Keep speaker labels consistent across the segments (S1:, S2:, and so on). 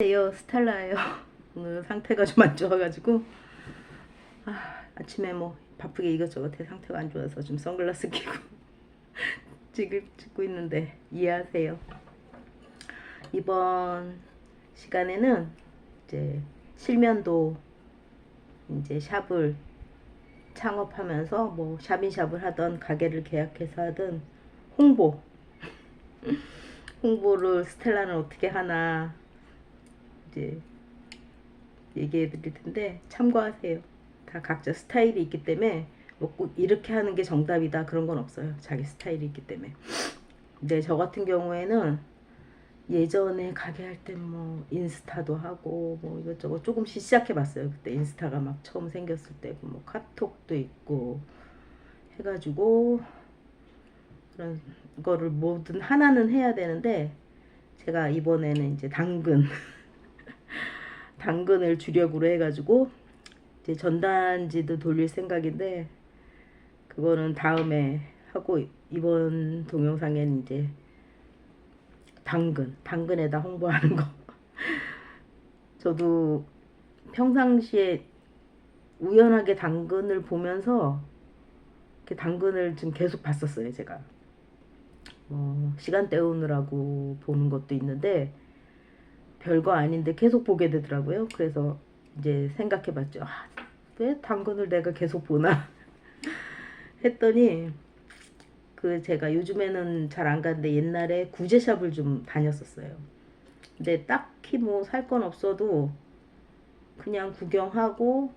S1: 안녕하세요 스텔라예요. 오늘 상태가 좀 안 좋아가지고. 아, 아침에 뭐 바쁘게 이것저것 해 상태가 안 좋아서 좀 선글라스 끼고 지금 찍고 있는데 이해하세요. 이번 시간에는 이제 실면도 이제 샵을 창업하면서 뭐 샵인샵을 하던 가게를 계약해서 하던 홍보. 홍보를 스텔라는 어떻게 하나 이제 얘기해 드릴 텐데 참고하세요. 다 각자 스타일이 있기 때문에 뭐 꼭 이렇게 하는 게 정답이다 그런 건 없어요. 자기 스타일이 있기 때문에. 근데 저 같은 경우에는 예전에 가게 할 때 뭐 인스타도 하고 뭐 이것저것 조금씩 시작해 봤어요. 그때 인스타가 막 처음 생겼을 때고 뭐 카톡도 있고 해가지고 그런 거를 뭐든 하나는 해야 되는데 제가 이번에는 이제 당근 당근을 주력으로 해가지고 이제 전단지도 돌릴 생각인데 그거는 다음에 하고 이번 동영상에는 이제 당근 당근에다 홍보하는 거. 저도 평상시에 우연하게 당근을 보면서 이렇게 당근을 좀 계속 봤었어요 제가. 뭐 시간 때우느라고 보는 것도 있는데 별거 아닌데 계속 보게 되더라고요. 그래서 이제 생각해 봤죠. 아, 왜 당근을 내가 계속 보나 했더니 그 제가 요즘에는 잘 안 가는데 옛날에 구제샵을 좀 다녔었어요. 근데 딱히 뭐 살 건 없어도 그냥 구경하고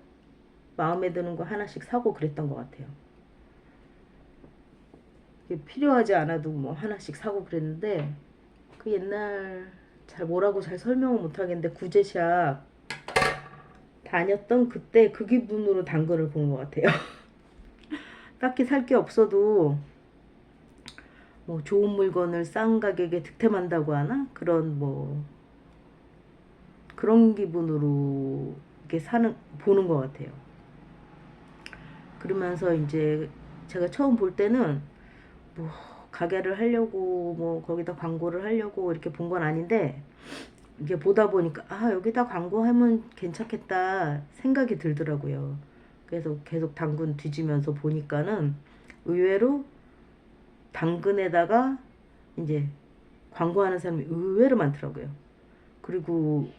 S1: 마음에 드는 거 하나씩 사고 그랬던 것 같아요. 필요하지 않아도 뭐 하나씩 사고 그랬는데 그 옛날 잘 뭐라고 잘 설명을 못 하겠는데 구제샵 다녔던 그때 그 기분으로 당근을 보는 것 같아요. 딱히 살 게 없어도 뭐 좋은 물건을 싼 가격에 득템한다고 하나 그런 뭐 그런 기분으로 이렇게 사는 보는 것 같아요. 그러면서 이제 제가 처음 볼 때는 뭐 가게를 하려고 뭐 거기다 광고를 하려고 이렇게 본 건 아닌데 이게 보다 보니까 아 여기다 광고하면 괜찮겠다 생각이 들더라고요. 그래서 계속 당근 뒤지면서 보니까는 의외로 당근에다가 이제 광고하는 사람이 의외로 많더라고요. 그리고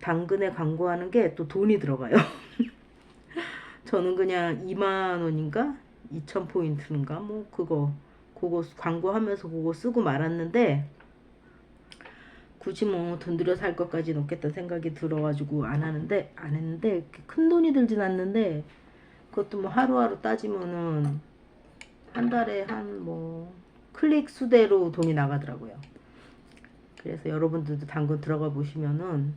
S1: 당근에 광고하는 게 또 돈이 들어가요. 저는 그냥 2만 원인가 2천 포인트인가 뭐 그거 그거 광고하면서 그거 쓰고 말았는데 굳이 뭐 돈 들여 살 것까지는 없겠다 생각이 들어가지고 안 하는데 안 했는데 큰 돈이 들진 않는데 그것도 뭐 하루하루 따지면은 한 달에 한 뭐 클릭 수대로 돈이 나가더라고요. 그래서 여러분들도 당근 들어가 보시면은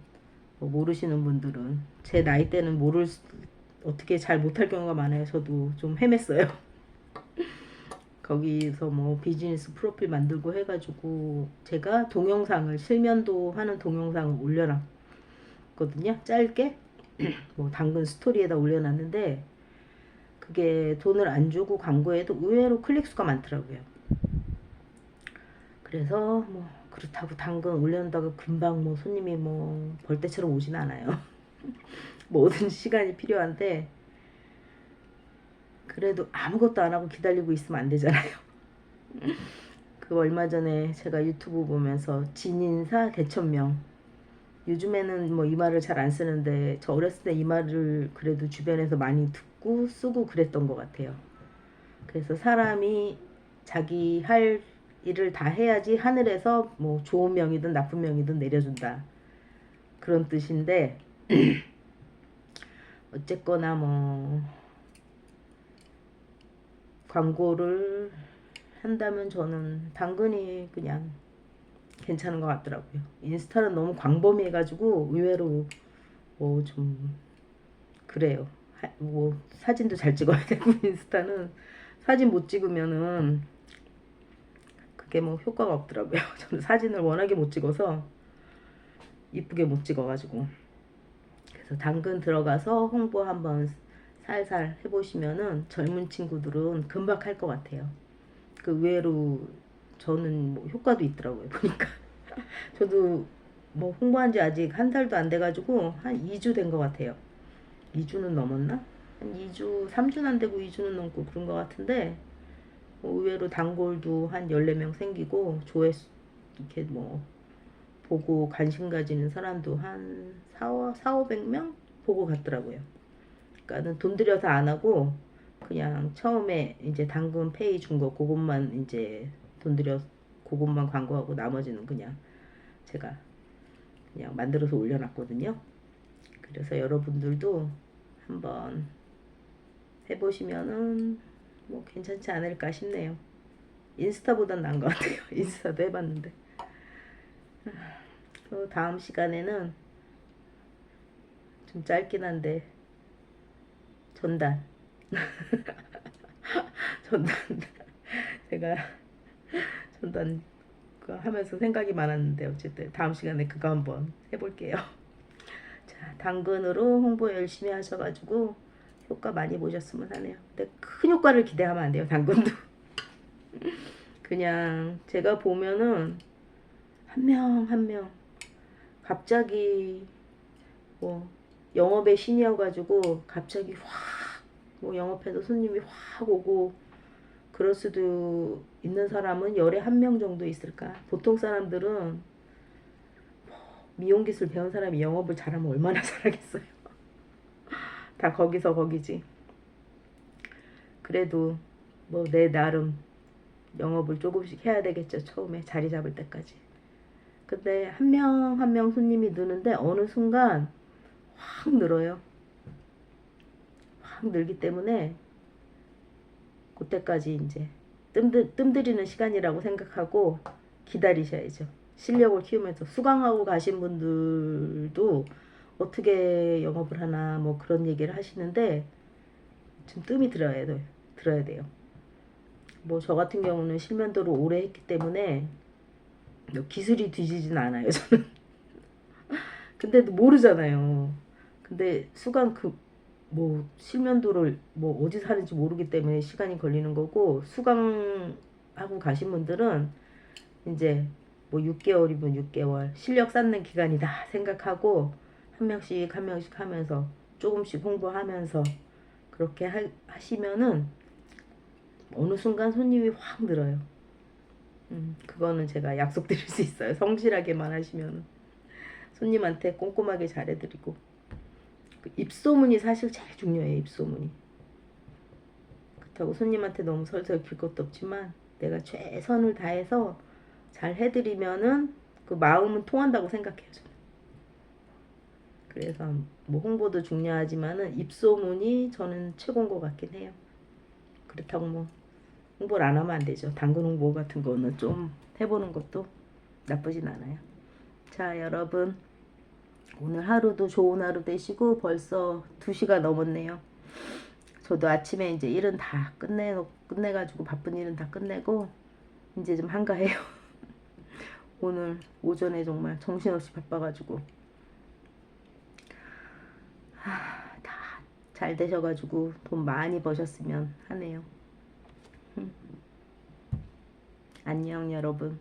S1: 뭐 모르시는 분들은 제 나이 때는 모를 수- 어떻게 잘 못할 경우가 많아요. 저도 좀 헤맸어요. 거기서 뭐 비즈니스 프로필 만들고 해가지고 제가 동영상을 실면도 하는 동영상을 올려놨거든요. 짧게 뭐 당근 스토리에다 올려놨는데 그게 돈을 안 주고 광고해도 의외로 클릭 수가 많더라고요. 그래서 뭐 그렇다고 당근 올려놓다가 금방 뭐 손님이 뭐 벌떼처럼 오진 않아요. 모든 시간이 필요한데 그래도 아무것도 안 하고 기다리고 있으면 안 되잖아요. 그 얼마 전에 제가 유튜브 보면서 진인사 대천명 요즘에는 뭐 이 말을 잘 안 쓰는데 저 어렸을 때 이 말을 그래도 주변에서 많이 듣고 쓰고 그랬던 것 같아요. 그래서 사람이 자기 할 일을 다 해야지 하늘에서 뭐 좋은 명이든 나쁜 명이든 내려준다. 그런 뜻인데 어쨌거나 뭐 광고를 한다면 저는 당근이 그냥 괜찮은 것 같더라고요. 인스타는 너무 광범위해가지고 의외로 뭐 좀 그래요. 하- 뭐 사진도 잘 찍어야 되고 인스타는 사진 못 찍으면은 그게 뭐 효과가 없더라고요. 저는 사진을 워낙에 못 찍어서 이쁘게 못 찍어가지고 그래서 당근 들어가서 홍보 한번 살살 해보시면은 젊은 친구들은 금방 할 것 같아요. 그 의외로 저는 뭐 효과도 있더라고요. 보니까 저도 뭐 홍보한 지 아직 한 달도 안 돼가지고 한 2주 된 것 같아요. 2주는 넘었나? 한 2주, 3주는 안 되고 2주는 넘고 그런 것 같은데 뭐 의외로 단골도 한 14명 생기고 조회수 이렇게 뭐 보고 관심 가지는 사람도 한 4, 4 500명 보고 갔더라고요. 그러니까는 돈 들여서 안 하고 그냥 처음에 이제 당근 페이 준 거 그것만 이제 돈 들여 그것만 광고하고 나머지는 그냥 제가 그냥 만들어서 올려놨거든요. 그래서 여러분들도 한번 해보시면은 뭐 괜찮지 않을까 싶네요. 인스타보단 나은 것 같아요. 인스타도 해봤는데. 또 다음 시간에는 좀 짧긴 한데 전단 전단 제가 전단 하면서 생각이 많았는데 어쨌든 다음 시간에 그거 한번 해볼게요. 자 당근으로 홍보 열심히 하셔가지고 효과 많이 보셨으면 하네요. 근데 큰 효과를 기대하면 안 돼요 당근도. 그냥 제가 보면은 한 명 한명 갑자기 뭐 영업의 신이어가지고 갑자기 확 뭐 영업해서 손님이 확 오고 그럴 수도 있는 사람은 열에 한 명 정도 있을까? 보통 사람들은 뭐 미용 기술 배운 사람이 영업을 잘하면 얼마나 잘하겠어요. 다 거기서 거기지. 그래도 뭐 내 나름 영업을 조금씩 해야 되겠죠. 처음에 자리 잡을 때까지. 근데 한 명 한명 손님이 느는데 어느 순간 확 늘어요. 확 늘기 때문에 그때까지 이제 뜸들, 뜸들이는 시간이라고 생각하고 기다리셔야죠. 실력을 키우면서 수강하고 가신 분들도 어떻게 영업을 하나 뭐 그런 얘기를 하시는데 좀 뜸이 들어야 돼요. 들어야 돼요. 뭐 저 같은 경우는 실면도를 오래 했기 때문에 뭐 기술이 뒤지진 않아요. 저는. 근데 모르잖아요. 근데 수강 그 뭐 실면도를 뭐 어디서 하는지 모르기 때문에 시간이 걸리는 거고 수강하고 가신 분들은 이제 뭐 6개월이면 6개월 실력 쌓는 기간이다 생각하고 한 명씩 한 명씩 하면서 조금씩 홍보하면서 그렇게 하, 하시면은 어느 순간 손님이 확 늘어요. 음, 그거는 제가 약속드릴 수 있어요. 성실하게만 하시면 손님한테 꼼꼼하게 잘해드리고 그 입소문이 사실 제일 중요해요. 입소문이 그렇다고 손님한테 너무 설설 길 것도 없지만 내가 최선을 다해서 잘 해드리면은 그 마음은 통한다고 생각해요. 저는. 그래서 뭐 홍보도 중요하지만은 입소문이 저는 최고인 것 같긴 해요. 그렇다고 뭐 홍보를 안 하면 안 되죠. 당근 홍보 같은 거는 좀 해보는 것도 나쁘진 않아요. 자, 여러분. 오늘 하루도 좋은 하루 되시고 벌써 2시가 넘었네요. 저도 아침에 이제 일은 다 끝내, 끝내가지고 바쁜 일은 다 끝내고 이제 좀 한가해요. 오늘 오전에 정말 정신없이 바빠가지고 다 잘 되셔가지고 돈 많이 버셨으면 하네요. 안녕 여러분.